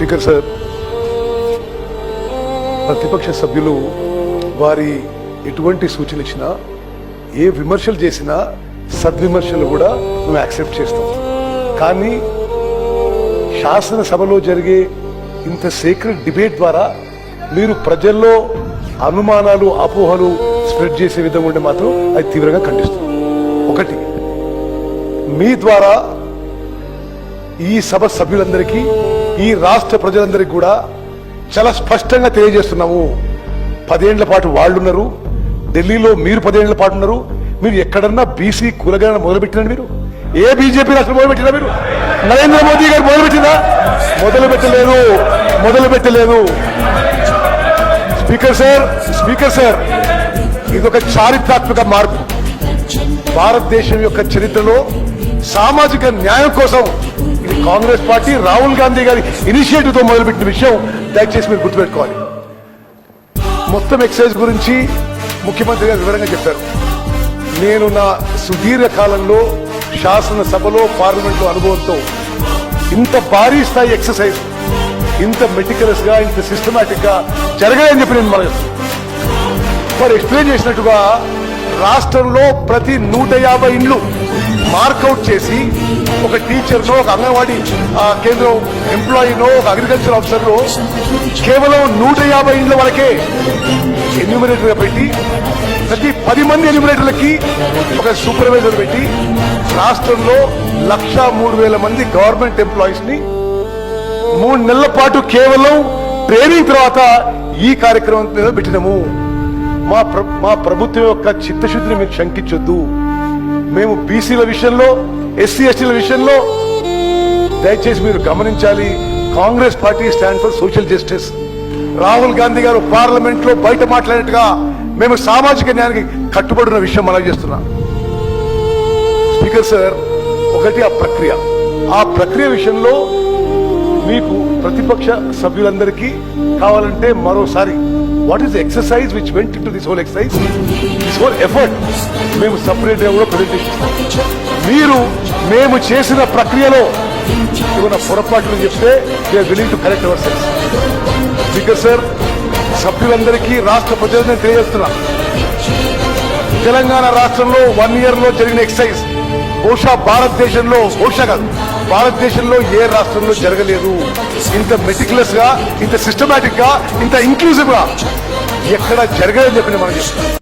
Speaker sir ప్రతిపక్ష సభ్యులు వారి ఎటువంటి సూచన ఇచ్చినా ఏ విమర్శలు చేసినా సద్విమర్శలు కూడా మేము యాక్సెప్ట్ చేస్తాం. కానీ శాసనసభలో జరిగే ఇంత సీక్రెట్ డిబేట్ ద్వారా మీరు ప్రజల్లో అనుమానాలు అపోహలు స్ప్రెడ్ చేసే విధంగా ఉంటే మాత్రం అది తీవ్రంగా ఖండిస్తుంది ఒకటి మీ ద్వారా ఈ సభ సభ్యులందరికీ ఈ రాష్ట్ర ప్రజలందరికీ కూడా చాలా స్పష్టంగా తెలియజేస్తున్నాము. పదేళ్ళ పాటు వాళ్ళున్నారు. ఢిల్లీలో మీరు పదేళ్ళ పాటు ఉన్నారు. మీరు ఎక్కడన్నా బీసీ కూరగాయలు మొదలుపెట్టినారు మీరు? ఏ బీజేపీ రాష్ట్రం మొదలుపెట్టినా మీరు? నరేంద్ర మోదీ గారు మొదలుపెట్టిందా? మొదలు పెట్టలేదు మొదలు పెట్టలేదు స్పీకర్ సార్ స్పీకర్ సార్ ఇది ఒక చారిత్రాత్మక మార్పు. భారతదేశం యొక్క చరిత్రలో సామాజిక న్యాయం కోసం కాంగ్రెస్ పార్టీ రాహుల్ గాంధీ గారి ఇనిషియేటివ్తో మొదలుపెట్టిన విషయం దయచేసి మీరు గుర్తుపెట్టుకోవాలి. మొత్తం ఎక్సైజ్ గురించి ముఖ్యమంత్రి గారు వివరంగా చెప్పారు. నేను నా సుదీర్ఘ కాలంలో శాసనసభలో పార్లమెంట్లో అనుభవంతో ఇంత భారీ స్థాయి ఎక్సర్సైజ్ ఇంత మెటికలస్గా ఇంత సిస్టమేటిక్గా జరగాలని చెప్పి నేను మనం మరి ఎక్స్ప్లెయిన్ చేసినట్టుగా రాష్ట్రంలో ప్రతి నూట యాభై ఇండ్లు మార్కౌట్ చేసి ఒక టీచర్నో ఒక అంగన్వాడీ ఆ, కేంద్రం ఎంప్లాయీనో ఒక అగ్రికల్చర్ ఆఫీసర్లో కేవలం నూట యాభై ఇండ్ల వరకే ఎన్యూమినేటర్గా పెట్టి ప్రతి పది మంది ఎన్యూమినేటర్లకి ఒక సూపర్వైజర్ పెట్టి రాష్ట్రంలో లక్ష మూడు వేల మంది గవర్నమెంట్ ఎంప్లాయీస్ని మూడు నెలల పాటు కేవలం ట్రైనింగ్ తర్వాత ఈ కార్యక్రమం మీద పెట్టినాము. మా ప్ర మా ప్రభుత్వం యొక్క చిత్తశుద్ధిని మీకు శంకించొద్దు. మేము బీసీల విషయంలో ఎస్సీ ఎస్టీల విషయంలో దయచేసి మీరు గమనించాలి. Congress party stand for social justice Rahul Gandhi garu పార్లమెంట్లో బయట మాట్లాడినట్టుగా మేము సామాజిక న్యాయానికి కట్టుబడిన విషయం మనం చేస్తున్నాం. స్పీకర్ సార్ ఒకటి ఆ ప్రక్రియ. ఆ ప్రక్రియ విషయంలో మీకు ప్రతిపక్ష సభ్యులందరికీ కావాలంటే మరోసారి what is exercise which went in to this whole exercise this whole effort మేము సపరేట్ కూడా ప్రజెంటేషన్ మీరు మేము చేసిన ప్రక్రియలో ఏమైనా పొరపాట్లు చెప్తే we're willing to correct our selves speaker sir సభ్యులందరికీ రాష్ట్ర ప్రజలను తెలియజేస్తున్నా. తెలంగాణ రాష్ట్రంలో వన్ ఇయర్లో జరిగిన ఎక్సైజ్ బహుశా భారతదేశంలో బహుశా కాదు. భారతదేశంలో ఏ రాష్ట్రంలో జరగలేదు. ఇంత మెటిక్యులస్గా ఇంత సిస్టమేటిక్గా ఇంత ఇంక్లూజివ్గా ఎక్కడ జరగలేదని చెప్పి మనం చెప్తాం